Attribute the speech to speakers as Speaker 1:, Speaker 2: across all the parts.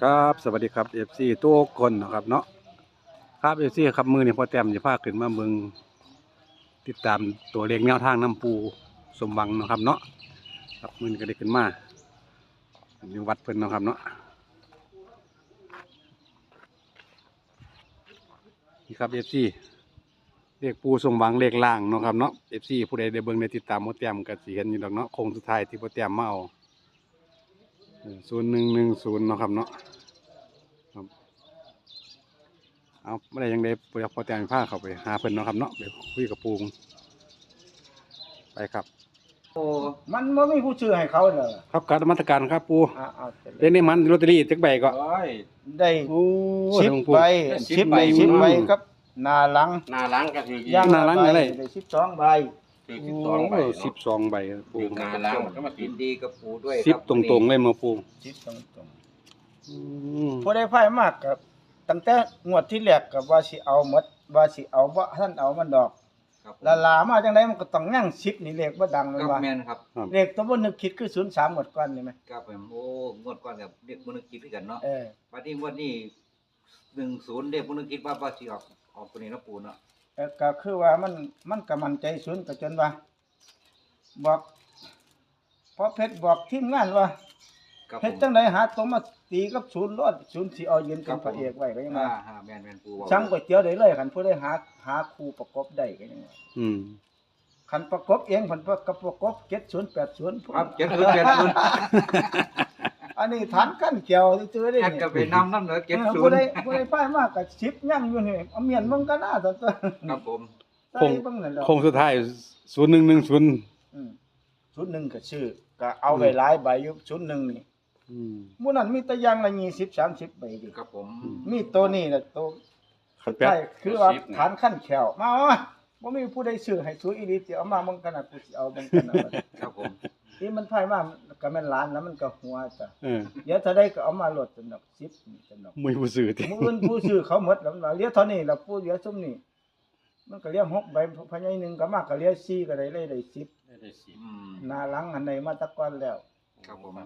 Speaker 1: ครับสวัสดีครับ FC ทุกคนนะครับเนาะครับ FC ครับมือเนี่ยพอแต้มจะพาขึ้นมาเมืองติดตามตัวเลขแนวทางน้ำปูสมหวังนะครับเนาะครับมือนี้ก็ได้ขึ้นมาอยู่วัดเพิ่นนะครับเนาะนี่ครับ FC เลขปูสมหวังเลขล่างนะครับเนาะ FC ผู้ใดได้เบิ่งได้ติดตามพอแต้มก็สิเห็นอยู่ดอกเนาะโค้งสุดท้ายที่พอแต้มมาเอา ศูนย์หนึ่งหนึ่งศูนย์เนาะครับเนาะครับเอาไม่ได้ยังได้ปพอแต่งผ้าเข้าไปหาเพิ่นเนาะครับเนาะไปคุยกับปูงไปครับ
Speaker 2: โอ้
Speaker 3: มันไม่มีผู้ชื่อให้เขาเลย
Speaker 1: ครับการนมัสการครับปู
Speaker 3: อ่าเอาแต่
Speaker 1: เล่นในมันลอตเตอรี่จักใบก็
Speaker 2: โอ้ย
Speaker 3: ได้
Speaker 1: โอ้
Speaker 3: สิบ
Speaker 1: ทั้งปู
Speaker 3: ใบ
Speaker 2: ได้สิบ
Speaker 3: สิบ
Speaker 2: ใบ
Speaker 3: ใบสิบใบ
Speaker 1: อืม
Speaker 3: ครับหนาหลัง
Speaker 2: หน้าหล้างก็ถือ
Speaker 1: ย่างหน้หลังอะไร
Speaker 3: ได้สิบสองใบ
Speaker 2: ถือสิบสองใบ
Speaker 1: สิบสองใบครับปู
Speaker 2: ถือหน้าหล้างก็มาติดดีกับปูด้วย
Speaker 1: สิบตรงๆเลยมาปู
Speaker 3: สิบตรงตรง
Speaker 1: อืม
Speaker 3: ผู้ได้ไพ่มากกับตั้งแต่งวดที่แรกกับว่าสิเอาหมดว่าสิเอาว่าท่านเอามันดอก
Speaker 2: ครับ
Speaker 3: ละลามาจังไดมันก็ต้องยั่งสิบนี่เลขบ่ดังแมัน
Speaker 2: ครับ
Speaker 3: ว่า
Speaker 2: แม่นครับ
Speaker 3: เลขตัวบ่นึกคิดคือ03หมดก่อนนี่ไหม
Speaker 2: ครับผมโอ้งวดก่อนกับเด็กมนุษย์คิดด้วยกันเนาะ
Speaker 3: เออ
Speaker 2: วันนี้งวันนี้หนึ่งศูนย์เด็กมนุษย์คิดว่าว่าสิออกออกตัวนี้เนาะปูเนาะ
Speaker 3: เอ่อก็คือว่ามันมันก็มั่นใจศูนย์ก็จนว่าบอกพอเพชรบอกทีมงานว่า
Speaker 2: ครับผ
Speaker 3: เฮ็ด
Speaker 2: ม
Speaker 3: จังไดหาตัวมาตีกับศูนย์รอดศูนย์สิเอายืนเป็นพระเอกไว้ก็ยัง
Speaker 2: อ่า
Speaker 3: ว่า
Speaker 2: ฮะแม่นแม่นปูบอก
Speaker 3: สั่งก๋วยเตี๋ยวได้เลยคันผู้ใดหาหาครูประกบได้ก็ยังว่า
Speaker 1: อืม
Speaker 3: คันประกบเองเพิ่นก็ประกบ7080
Speaker 2: ครับเจ็ดศูนย์เจ็ดศูนย์
Speaker 3: อันนี้ฐานกั้นเกี่ยวซื่อๆเด้
Speaker 2: แค่
Speaker 3: นี่
Speaker 2: ก็ไปนำน้ำเหนือเจ็ด
Speaker 3: เออ
Speaker 2: ศู
Speaker 3: ผู้
Speaker 2: นย์
Speaker 3: ใดผู้ใดป้ายมากก็10ยังอยู่นี่เอาเมียนมึงก็น่าตัวตัว
Speaker 2: ครับผม
Speaker 3: ใส่เบิ่งนั่นแหละ
Speaker 1: โค้งสุดท้ายศูนย์หนึ่งหนึ่งศูนย์
Speaker 3: อืมชุดหนึงก็ชื่อก็เอาไว้หลายใบอยู่ชุดหนึงนี่
Speaker 1: อืม
Speaker 3: หมู่นั้นมีแต่อยางละ20 30ใบดิ
Speaker 2: ครับผม
Speaker 3: มีตัวนี้แหละตัว
Speaker 1: ขัดแป๊
Speaker 3: ใช่
Speaker 1: บ
Speaker 3: คือว่าฐานขั้นแขวมาว่าบ่มีผู้ใดซื้อให้ซื้ออีหลีสิเอามาเบิ่งกันน่ะกูสิเอาเบิ่งกันน่ะบัดนี้
Speaker 2: ครับผม
Speaker 3: ที่มันไผมาก็แม่นล้านแล้วมันก็หัวจ้ะ
Speaker 1: เออ
Speaker 3: เดี๋ยวถ้าได้ก็เอามาโหลดจนดอก10นี่จนดอก
Speaker 1: มือผู้สื่อติ
Speaker 3: มื้ออื่นผู้ซื้อเขาหมดแล้วมันว่าเหลือเท่านี้แล้วผู้เหลือซุมนี้มันก็เหลือ6ใบพะใหญ่หนึงก็มากก็เหลือ4ก็ได้เลยได้10
Speaker 2: ได้สิบอืม
Speaker 3: หน้าหลังอันใดมาแตะก่อนแล้ว
Speaker 2: ครับผม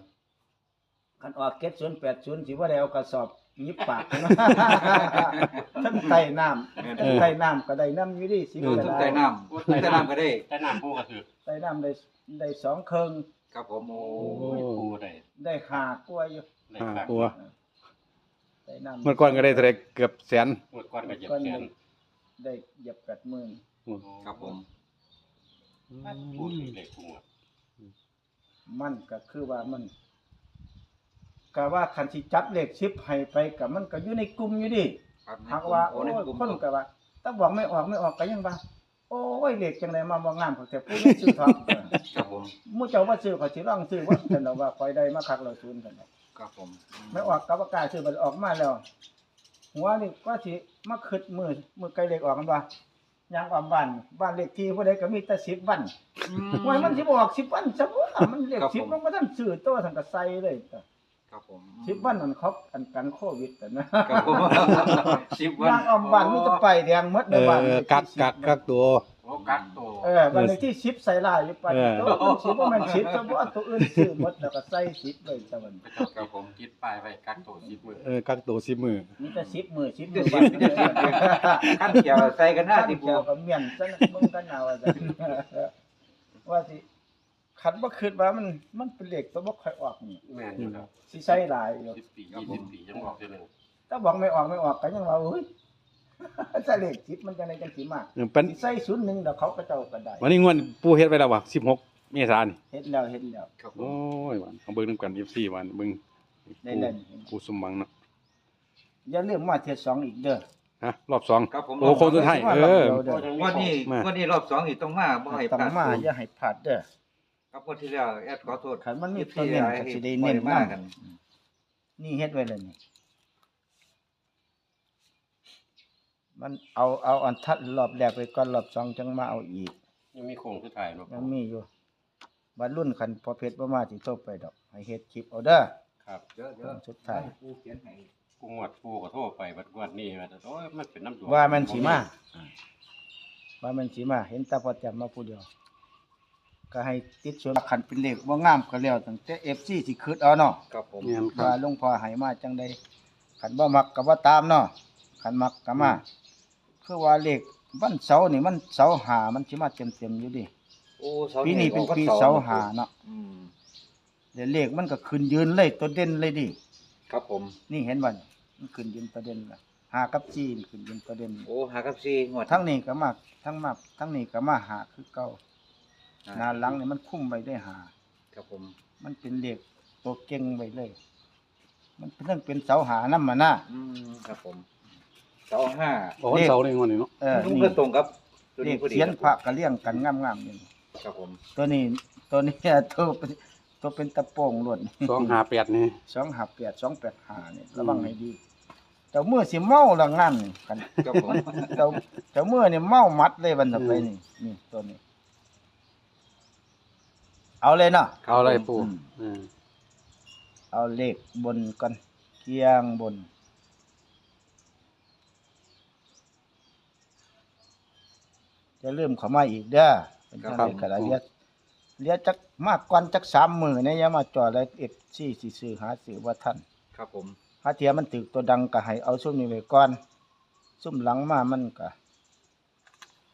Speaker 3: คันออกเก็ด080สิบ่ได้เอากระสอบหยิบปากนะทั้งใต้น้ำทั้งใต้น้ำก็ได้น้ำอยู่ดิ10
Speaker 2: เออ
Speaker 3: ก็
Speaker 2: ทุก
Speaker 3: ได้
Speaker 2: ใต้น้ำทุกใต้น้ำก็ได้
Speaker 4: แต่น้ำปูก็คือ
Speaker 3: ใต้น้ำได้ได้สองเครื่อง
Speaker 2: ครับผมโอ้
Speaker 1: โอ้
Speaker 4: ปูได้
Speaker 3: ได้หากล้วยอยู่
Speaker 4: ได้
Speaker 1: ห้า
Speaker 4: ครั้ง
Speaker 1: ตัว
Speaker 3: ใต้น้ำ
Speaker 1: เมื่อก่อนก็ได้เท่าไหรเกือบแสน
Speaker 4: หมดก้อนก็เหยียบ
Speaker 3: ก้อน
Speaker 4: แข
Speaker 3: ห
Speaker 4: น
Speaker 3: นึ่งได้เหยียบแปดหมื่น
Speaker 2: ครับผม
Speaker 4: ปูถือเลขปูอะ
Speaker 3: มันก็คือว่ามันก็ว่าคันสิจับเลขชิปให้ไปกับมันก็อยู่ในกลุ่มอยู่ดิ
Speaker 2: ครับ
Speaker 3: หากว่า
Speaker 2: โอ้
Speaker 3: โอ้
Speaker 2: ใน
Speaker 3: ย
Speaker 2: กลุ่ม
Speaker 3: คนก็ว่าถ้าบอกไม่ออกไม่ออกก็ยังว่า โอ้ยเลขจังไดมาบ่งามเขาแต่ผู้นี้ซื้อทอง
Speaker 2: ครับผม
Speaker 3: หมู่เจ้าว่าซื้อเขาสิลองซื้อว่าแต่นว่าคอยได้มาคักเราศูนย์กันเนาะ
Speaker 2: ครับผม
Speaker 3: ไม่ออกกับว่ากล้าซื้อมันออกมาแล้วหัวนี่ก็สิมาคิดมือมือไกลเลขออกกันว่ายางออมบ้านบ้านเลขที่ผู้ใดก็มีแต่10วันหวยมันสิบออกสิบวันซะบ่มันเลข
Speaker 2: ครับ
Speaker 3: สิบ
Speaker 2: ผม
Speaker 3: มันบ่ทันซื้อตัวทันก็ใส่เลยจ้ะ
Speaker 2: ครับผม
Speaker 3: สิบวันนั่นเขาอันกันโควิดแต่นะครับ
Speaker 2: ผมสิบวัน
Speaker 3: ยางออมบ้านมีแต่ไปแดงหมด
Speaker 1: เอ
Speaker 3: ในบ้าน
Speaker 1: อกักกักกักตัว
Speaker 4: โอ้กักตัว
Speaker 3: เออบ้านเลขที่10ใส่ลายอยู่ไป
Speaker 1: เออ
Speaker 3: ตัวมันสิบ่แม่น10ซะบ่ตัวอื่นซื้อหมดแล้วก็ใส่10เลยจ้ะมัน
Speaker 4: ครับผมคิดป้ายไว้กักตัวสิบมือ
Speaker 1: เออกักตัวสิบมือ
Speaker 3: มีแต่10มื้อ10
Speaker 2: จะ
Speaker 3: มื้อ
Speaker 2: สิบจะสิบขั้นเขียวใส่กันหน้า
Speaker 3: ท่าน
Speaker 2: ที่
Speaker 3: เกี่
Speaker 2: ปู
Speaker 3: ยวกับเมียนซะนะมึงกันเอาว่าซั่นว่าสิ คันบ่คิดว่ามันมันเป็นเลขตัวบ่ค่อยออกนี่
Speaker 4: แม่นอยู่ครับ
Speaker 3: สิใส่หลายอยู่
Speaker 4: สิบปียี่สิบปียังบอกเท่านึง
Speaker 3: ถ้าบอกไม่ออกไม่ออกก็ยังว่าเฮ้ยถ้าเลขจิตมันจะในจังสีมาก
Speaker 1: เออเป็น
Speaker 3: สิใส่ศูนย์หนึ่งเดี๋ยวเขาก็เจ้าก็ได้
Speaker 1: วันนี้งวดปูเฮ็ดไปแล้ววะสิบหกเมษายนนี่
Speaker 3: เฮ็ดแล้วเฮ็ดแล้ว
Speaker 2: ครับผ
Speaker 1: โอ้
Speaker 2: ม
Speaker 1: ยวันเอาเบิ่งนำกันยี่สี่วันเบิ่ง
Speaker 3: ได้เล่น
Speaker 1: ปูสมหวังเนาะ
Speaker 3: อย่าลืมมาเทศสองอีกเด้อ
Speaker 1: ฮะรอบสอง
Speaker 2: ครับผม
Speaker 1: โอ้โค้งสุดท้ายเออ
Speaker 3: เด้อ
Speaker 2: วันนี้
Speaker 1: มา
Speaker 2: วันนี้รอบสองนี่ต้องมาบ่ให้พ
Speaker 3: ต้อง
Speaker 2: ลาด
Speaker 3: มาอย่าให้พลาดเด้อ
Speaker 2: ครับวันที่แล้วแอดขอโทษ
Speaker 3: คันมันมีตัวเน้นก็สิได้เน้น
Speaker 2: มามา
Speaker 3: ก
Speaker 2: กัน
Speaker 3: นี่เฮ็ดไว้แล้วนี่มันเอาเอาอันทัดรอบแรกไปก่อนรอบสองจังมาเอาอีก
Speaker 4: ยังมีโครงสุดท้ายเนาะ
Speaker 3: ยังมีอยู่บัดรุ่นคันพอเพชรบ่มาสิโทรไปดอกให้เฮ็ดคลิปเอาเด้อ
Speaker 4: ครับ
Speaker 2: เดี๋ยวเดี๋ยว
Speaker 3: สุดท้าย
Speaker 2: ปูเขียนให้
Speaker 4: กูงวดปูก็โทรไปบัดงวดนี้ว่าแต่โอ้ยมันเป็นน้ำดวง
Speaker 3: ว่ามันสิมาว่ามันสิมา เห็นแตาพอจำมาผู้เดียว ก็ให้ติดส่วนคันเป็นเลขบ่งามก็แล้วตั้งแต่ FC สิคิดเอาเนาะ
Speaker 2: ครับผม
Speaker 1: เนียนครั
Speaker 3: ว่า
Speaker 1: บ
Speaker 3: หลวงพ่อให้มาจังใดคันบ่มักก็บ่ตามเนาะคันมักก็มาคือว่าเลขวันเสาร์นี่มันเสาร์หามันสิมาเต็มๆอยู่ดิ
Speaker 2: โอ้เสา
Speaker 3: ปีนี้เป็น
Speaker 2: ออกวั
Speaker 3: ปี
Speaker 2: ร์
Speaker 3: เสาร์หาเนาะ
Speaker 2: อืม
Speaker 3: เดี๋ยวเลขมันก็ขึ้นยืนเลยตัวเด่นเลยดิ
Speaker 2: ครับผม
Speaker 3: นี่เห็นบ่นี่มันขึ้นยืนตัวเด่นละหากับจีนขึ้นยืนตัวเด่น
Speaker 2: โอ้หากับซีงวด
Speaker 3: ทั้งนี้ก็มาทั้งมาทั้งนี้ก็มาหาคือเก่า
Speaker 2: อ่
Speaker 3: หน้าหลังนี่มันคุ้มไว้ได้หา
Speaker 2: ครับผม
Speaker 3: มันเป็นเลขตัวเก่งไว้เลย มันเป็นเรื่องเป็นเสาหานํมานะ
Speaker 2: อืมครับผมเสาห้า
Speaker 1: โอ้วันเสาร์นี่งวดนี้เนาะ
Speaker 3: เออ
Speaker 2: ลุง
Speaker 3: นี่
Speaker 2: ก็ตรงกับตัว
Speaker 3: เล
Speaker 2: นี้
Speaker 3: ข
Speaker 2: พอดี
Speaker 3: เขียน
Speaker 2: คบ
Speaker 3: พระก็เลี้ยงกันงามๆนี่
Speaker 2: ครับผม
Speaker 3: ตัวนี้ ตัวนี้ ตัวเป็นตัวเป็นตะโป่งล้วน
Speaker 1: สองหาแปดนี่
Speaker 3: สองหับแปดสองแปดหานี่ระวังให้ดีเจ้ามือสิเมาละงั้นนี่กัน
Speaker 2: ครับผม
Speaker 3: เจ้าเจ้ามือนี่เมามัดเลยวันต่อไปนี่นี่ตัวนี้ เอาเลยเนาะ
Speaker 1: เอาอะไรปู
Speaker 3: อืม
Speaker 1: อืม
Speaker 3: เอาเลขบนก่อนเคียงบน จะเริ่าลืมเข้ามาอีกเด้อเป็นจังได๋ก็ได้เรียกเรียกจักมากกว่าจักสามมื้อเนี่ยอย่ามาจ่ออะไร FC สิซื้อหาซื้อว่าท่าน
Speaker 2: ครับผม
Speaker 3: ถ้าเทียมันตึกตัวดังก็ให้เอาซุ่มนี้ไว้ก่อนซุ่มหลังมามันก็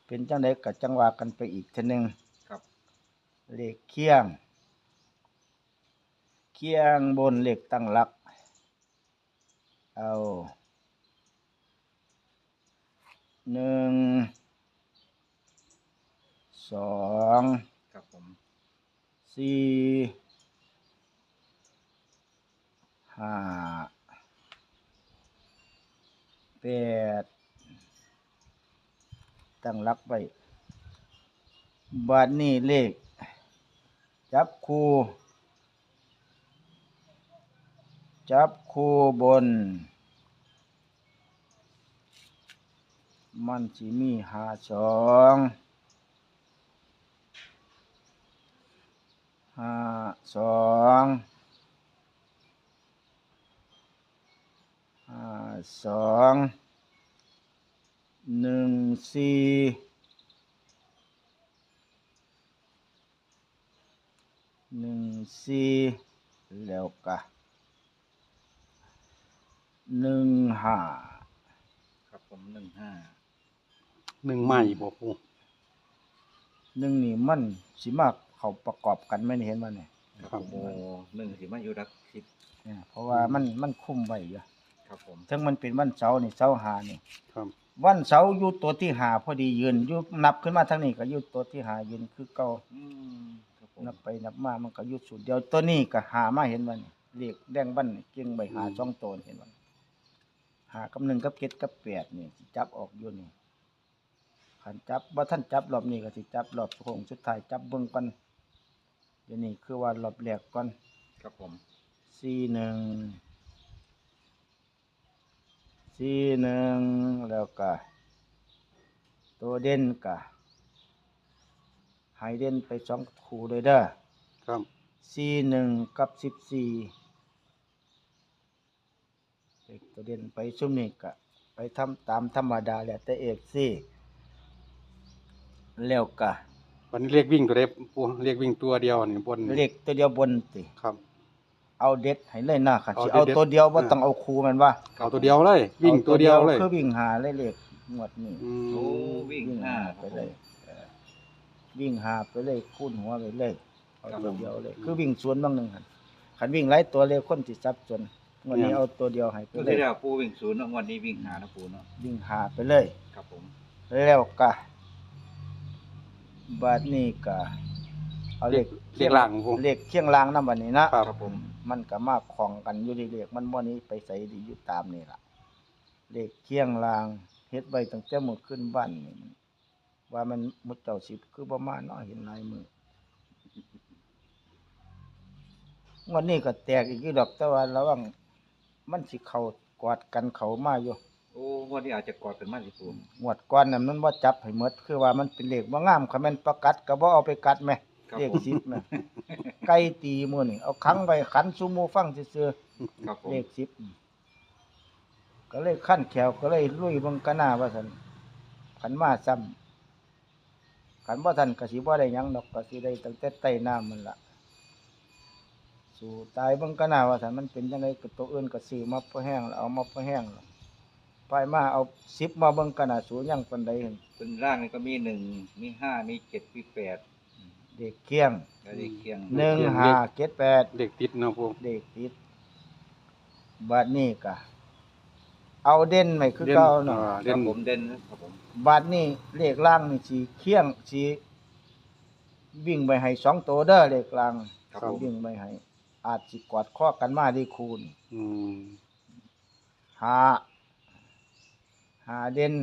Speaker 3: เป็นจังไดก็จังว่ากันไปอีกเทีนึง
Speaker 2: ครับ
Speaker 3: เลขเคียง เคียงบนเลขตั้งหลัก เอาหนึ่งสอง
Speaker 2: ครับผม
Speaker 3: สี่ห้าแปดตั้งหลักไว้บาทนี้เลข จับคู่จับคู่บน มันสิมีหาสองหาสองหาสองหนึ่งสี่ หนึ่งสี่แล้วก็หนึ่งห้า
Speaker 2: ครับผมหนึ่งห้า
Speaker 1: หนึ่งไม้บ่ปู
Speaker 3: หนึ่งนี่มันสิมาเขาประกอบกันไม่เห็นมันเนี่ย
Speaker 2: ครับผมโอ้หนึ่งสิมาอยู่รักสิบ
Speaker 3: เนี่ยเพราะว่ามันมันคุ้มไว้อยู่
Speaker 2: ครับผม
Speaker 3: ถึงมันเป็นวันเสาร์นี่เสาร์หานี่
Speaker 1: ครับ
Speaker 3: วันเสาร์อยู่ตัวที่หาพอดียืนอยู่นับขึ้นมาทางนี้ก็อยู่ตัวที่หายืนคือเก่า
Speaker 2: อืมครับผม
Speaker 3: นับไปนับมามันก็อยู่สุดเดียวตัวนี้ก็หามาเห็นมันเรียกแดงบันนี่เก่งใบหาช่องโตนเห็นมันหากับหนึ่งกับเก็ดกับแปดนี่สิจับออกอยู่นี่ขันจับว่าท่านจับรอบนี้ก็สิจับรอบโค้งสุดท้ายจับเบิ่งก่อนเดี๋ยวนี้คือว่ารอบแรกก่อน
Speaker 2: ครับผม
Speaker 3: สี่หนึ่งสี่หนึ่งแล้วก็ตัวเด่นก็ ให้เด่นไปสองคู่เลยเด้อ
Speaker 1: ครับ
Speaker 3: สี่หนึ่งกับสิบสี่เลขตัวเด่นไปชุ่มนี่ก็ไปทำตามธรรมดาแหละแต่เอกสี่แล้วก็
Speaker 1: วันนี้เรียกวิ่งตัวเดปูเรียกวิ่งตัวเดียวนี่บน
Speaker 3: เลขตัวเดียวบนติ
Speaker 1: ครับ
Speaker 3: เอาเด็ดให้เลยนะค่ะ
Speaker 1: เอา
Speaker 3: สิเอา
Speaker 1: เด็ดๆ
Speaker 3: ตัวเดียวว่า
Speaker 1: อ่า
Speaker 3: ต้องเอาคูมันว่า
Speaker 1: เอาตัวเดียวเลย วิ่งตัวเดียวเลย
Speaker 3: คือวิ่งหาเลยเลขงวดนี้
Speaker 1: อืม
Speaker 2: โอ้วิ่งห้า
Speaker 3: ไปเลยเออ วิ่งหาไปเลยคูณหัวไปเลยเอาตัวเดียวเลย คือวิ่งสวนบางหนึ่งหันขันวิ่งไล่ตัวเลยคนติดซับจนงวดนี้เอาตัวเดียวให้ไป
Speaker 2: ก็
Speaker 3: เล
Speaker 2: ที่
Speaker 3: ย
Speaker 2: เรียกว่าปูวิ่งศูนย์เนอะงวันนี้วิ่งหานะปูเนาะ
Speaker 3: วิ่งหาไปเลย
Speaker 2: ครับผม
Speaker 3: แล้วก็บาดนี้ก็เอาเลข
Speaker 1: เรียกหลังปู
Speaker 3: เลขเคียงรางน้ำบัดนี้นะ
Speaker 1: ครับ
Speaker 2: ครับผม
Speaker 3: มันก็มาของกันอยู่ดีเลขมันบ่หนี้ไปใส่ดีอยู่ตามนี่ล่ะเลขเคียงรางเฮ็ดไว้ตั้งแต่หมดขึ้นบ้านนี่ ว่ามันหมดเจ้าสิบคือประมาณเนาะเห็นลายมือวันนี้ก็แตกอีกอยู่ดอกแต่ว่าระวังมันสิเข้ากอดกันเขามาอยู่
Speaker 2: โอ้งวันนี้อาจจะกอดกันมากสิปู
Speaker 3: งวดก่อนน่ะมันบ่จับให้หมดคือว่ามันเป็นเลขบ่งามคันแม่นประกัดก็บ่เอาไปกัดแหม
Speaker 2: ครับ
Speaker 3: เลข
Speaker 2: ผม
Speaker 3: สิบแหมไก่ตีมื้อนี่เอาขังไว้ขันซุหมู่ฟังซื่อๆ
Speaker 2: ครับผม
Speaker 3: เลขสิบก็เลยขั้นแขวก็เลยลุยเบังกะหน้าว่าสันขันมาซ้ำ ขันขันบ่ทันก็สิบ่ได้หยังดอกก็สิได้ตั้งแต่ใต้น้ำมันล่ะสู่ตายเบิ่งก็น่าว่าถ้ามันเป็นจังไดก็ตัวอื่นก็ซื้อมาพอแห้งแล้วเอามาพอแห้งแล้วไปมาเอา10มาเบิ่งก็น่าสูยังปานใดหั่น
Speaker 2: เป็นร่างนี่ก็มีหนึ่งมีห้ามีเจ็ดมีแปด
Speaker 3: เด็กเคียง
Speaker 2: แล้วได้เคียง
Speaker 3: หนึ่งห้าเจ็ดแปด
Speaker 1: เด็กติดเนาะปู
Speaker 3: เด็กติดบัดนี้ก็ เอาเด่นไว้คือ
Speaker 1: เด่น
Speaker 3: เก่าเนาะ
Speaker 1: อ่า
Speaker 2: ค
Speaker 1: เด่
Speaker 2: รับ
Speaker 1: น
Speaker 2: ผมเด่นครับผม
Speaker 3: บัดนี้เลขล่างนี่สิเคียงสิวิ่งไปให้สองตัวเด้อเลขล่าง
Speaker 2: ครับ
Speaker 3: สิ
Speaker 2: ผม
Speaker 3: วิ่งไปให้อาจสิกอดข้อกันมาได้คูณ
Speaker 1: อืม
Speaker 3: หาหาเด่น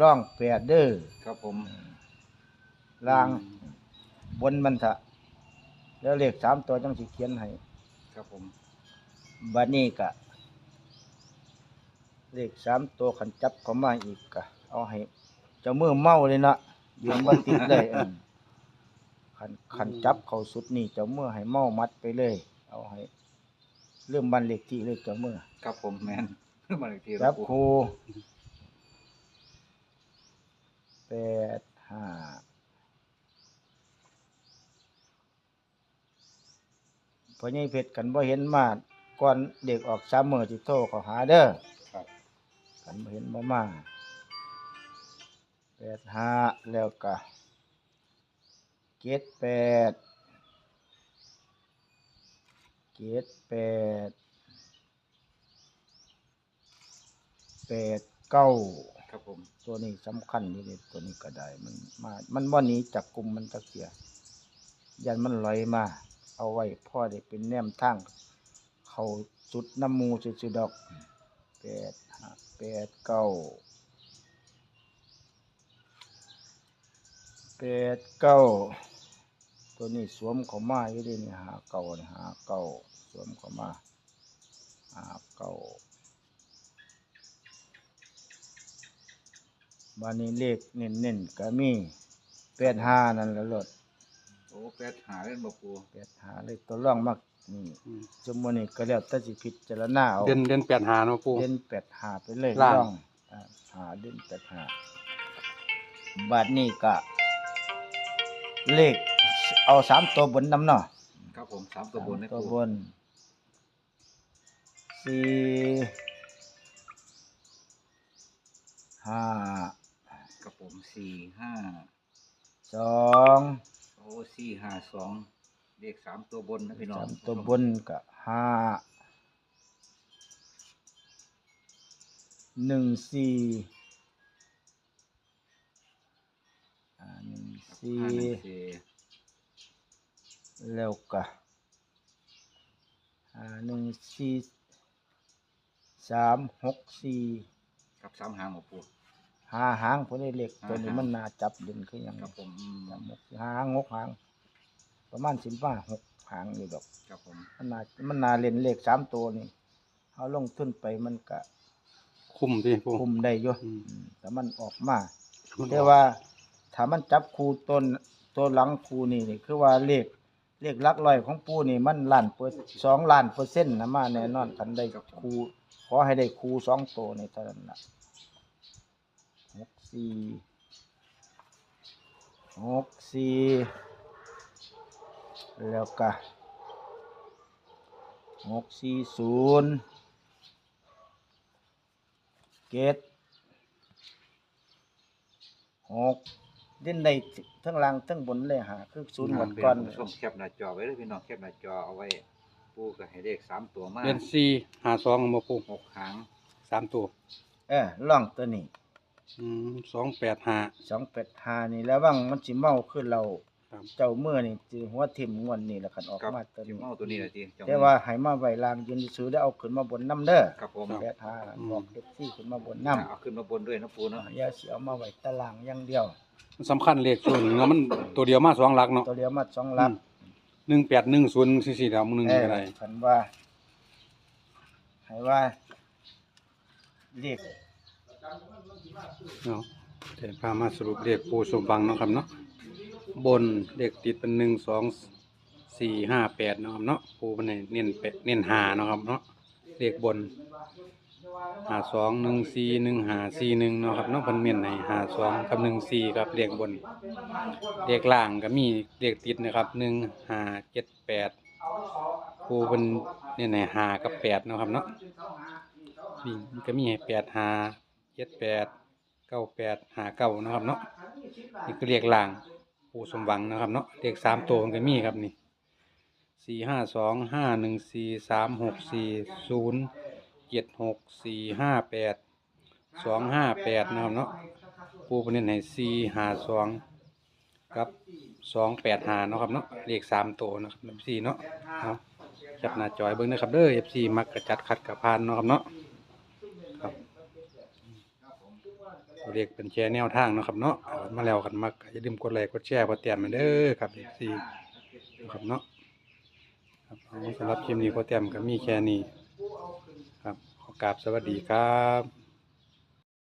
Speaker 3: ร่องแปดเด้อ
Speaker 2: ครับผม
Speaker 3: ล่างบนมันทะแล้วเลขสามตัวจังสิเขียนให้
Speaker 2: ครับผม
Speaker 3: บัดนี้กะ เลขสามตัวขันจับเข้ามาอีกกะเอาให้เจ้ามือเมาเลยนะยืนบ่ติดเลยอั่นขันขันจับเข้าสุดนี่เจ้ามือให้เมามัดไปเลย เอาให้ เริ่มบันเลขที่เลยเจ้ามือ
Speaker 2: ครับผมแมนมาอีกที
Speaker 3: จับ
Speaker 2: ปู
Speaker 3: ครูแปดห้าพอนี่เพชรกันบ่เห็นมาก่อนเด็กออกสามมือที่โทรเขาหาเด้อ
Speaker 2: ครับ
Speaker 3: กันบ่เห็นบ่มาแปดห้าแล้วก็เจ็ดแปดเจ็ดแปดแปดเก้า
Speaker 2: ครับผม
Speaker 3: ตัวนี้สำคัญอยู่นี่ตัวนี้ก็ได้มันมามันบ่หนีจากกลุ่มมันตะเกียยันมันลอยมา เอาไว้พ่อได้เป็นแนมทางเขาจุดน้ำหมูสุดๆดอกแปดห้า แปดเก้าแปดเก้าตัวนี้สวมเข้ามาอยู่ดีนี่หาเก้านี่หาเก้าสวมเข้ามาหาเก้าบานนี้เลขเน้นๆก็มีแปดห้านั่นแหละรถ
Speaker 2: โอ้แปดหาเล่นบ่ปู
Speaker 3: แปดห้าเลขตัวร่องมาก นี่
Speaker 1: อืม
Speaker 3: สมมุตินี่ก็แล้วแต่สิพิจารณาเอา
Speaker 1: เด่นเด่นแปดหาเนาะปู
Speaker 3: เด่นแปดห้าไปเลย
Speaker 1: ล่าง
Speaker 3: ร่องอ่าหาเด่นแปดห้าบาทนี้ก็เลขเอาสามตัวบนนำเนาะ
Speaker 2: ครับผมสามตัวบนนะ
Speaker 3: ตัว
Speaker 2: ปู
Speaker 3: บนสี่ห้า
Speaker 2: ครับผมสี่ห้า
Speaker 3: สอง
Speaker 2: โอ้สี่ห้าสอง เลขสามตัวบนนะพี่น้อง
Speaker 3: สามตัวบนก็ห้าหนึ่งสี่อ่าหนึ่งสี่
Speaker 2: ห้าหนึ่งสี่
Speaker 3: แล้วก็อ่าหนึ่งสี่สามหกสี่
Speaker 2: ครับสามหางบ่ปู
Speaker 3: ห้าหางพวกนี้เล็กตัวนี้
Speaker 2: ห้าหาง
Speaker 3: มันน่าจับเด่นคือหยัง
Speaker 2: ครับผมอืม
Speaker 3: สามหกห้าหางหกหาง ประมาณสิบห้าหกหางอยู่ดอก
Speaker 2: ครับผม
Speaker 3: มันน่ามันน่าเล่นเลขสามตัวนี่เอาลงทุนไปมันก็
Speaker 1: คุ้มที่ปู
Speaker 3: คุมได้อยู่
Speaker 1: อืม
Speaker 3: อืมแต่มันออกมา แต่ว่าถ้ามันจับคูต้นตัวหลังคูนี่นี่คือว่าเลขเลขหลักร้อยของปูนี่มันล้านเปอร์สองล้านเปอร์เซ็นต์นะมาแน่นอนกันได้คูขอให้ได้คูสองตัวในเท่านั้นละหกสี่หกสี่ แล้วก็หกสี่ศูนย์เกตหกเล่นได้ทั้งล่างทั้งบนเลยหาคือศูนย์หมดก่อน
Speaker 2: พี่น้งผู้ชมแคปหน้าจอไว้เลยพี่น้องแคปหน้าจอเอาไว้ปูก็ให้เลขสามตัวมา
Speaker 1: เด่นสี่หาสองมาปู
Speaker 2: หกหาง
Speaker 1: สามตัว
Speaker 3: เออล่องตัวนี้
Speaker 1: อืมสองแปดหา
Speaker 3: สองเป็ดหานี่แล้วว่างมันสิเมาขึ้นเรา
Speaker 1: ครับ
Speaker 3: เจ้าเมื่อนี่สิหัวทิ่มงวนนี่แหละคันออก
Speaker 2: ครับ
Speaker 3: มาตัว
Speaker 2: จิ
Speaker 3: นี้
Speaker 2: มเอาตัวนี้แหละทีเจ้
Speaker 3: แต่ว่าให้มาไว้ลางยืนซื้อได้เอาขึ้นมาบนน้ำเด้อ
Speaker 2: ครับผม
Speaker 3: เป็ดหาบอกเด็กที่ขึ้นมาบน
Speaker 2: อ่า
Speaker 3: น้ำ
Speaker 2: เอาขึ้นมาบนด้วยนะปูเนาะ
Speaker 3: อย่าสิเอามาไว้ตารางอย่างเดียว
Speaker 1: มันสำคัญเลขศูนย์เนาะมันตัวเดียวมาสองหลักเนาะ
Speaker 3: ตัวเดียวมาสองหลัก
Speaker 1: หนึ่งแปดหนึ่งศูนย์สี่สี่ดาวหนึ่ง
Speaker 3: เออ
Speaker 1: อะไร
Speaker 3: คันว่าให้ว่าเลข
Speaker 1: เนาะเดี๋ยวพามาสรุปเลขปูสมบังเนาะครับเนาะ บนเลขติดเป็นหนึ่งสองสี่ห้าแปดเนาะครับเนาะปูเป็นให้เน้นแปดเน้นหาเนาะครับเนาะเลขบนหาสองหนึ่งสี่หนึ่งหาสี่หนึ่งเนาะครับเน้องพันเมียนในหาสองกับหนึ่งสี่ครับเลขบนเลขล่างก็มีเลขติดนะครับหนึ่งหาเจ็ดแปดปูเป็นเนี่ยในหากับแปดเนาะครับเนาะนี่ก็มีให้แปดหาเจ็ดแปดเก้าแปดหาเก้านะครับเนาะนี่คือเลขล่าง ปูสมหวังนะครับเนาะเลขสามตัวมันก็มีครับนี่สี่ห้าสองห้าหนึ่งสี่สามหกสี่ศูนย์เจ็ดหกสี่ห้าแปดสองห้าแปดนะครับเนาะปูประเด็นให้สี่ห้าสองกับสองแปดหาเนาะครับเนาะเลขสามตัวนะครับเอฟซีเนาะเอาจับหน้าจอยเบิ้งนะครับเด้อเอฟซีมักกระจัดขัดกระพานเนาะครับเนาะครับ ตัวเลขเป็นแชร์แนวทางเนาะครับเนาะมาแล้วกันมักอย่าลืมกดไลค์กดแชร์กดแต้มมาเด้อครับเอฟซีนะครับเนาะครับสำหรับคลิปนี้พอแต้มก็มีแค่นี้ครับขอกราบสวัสดีครับ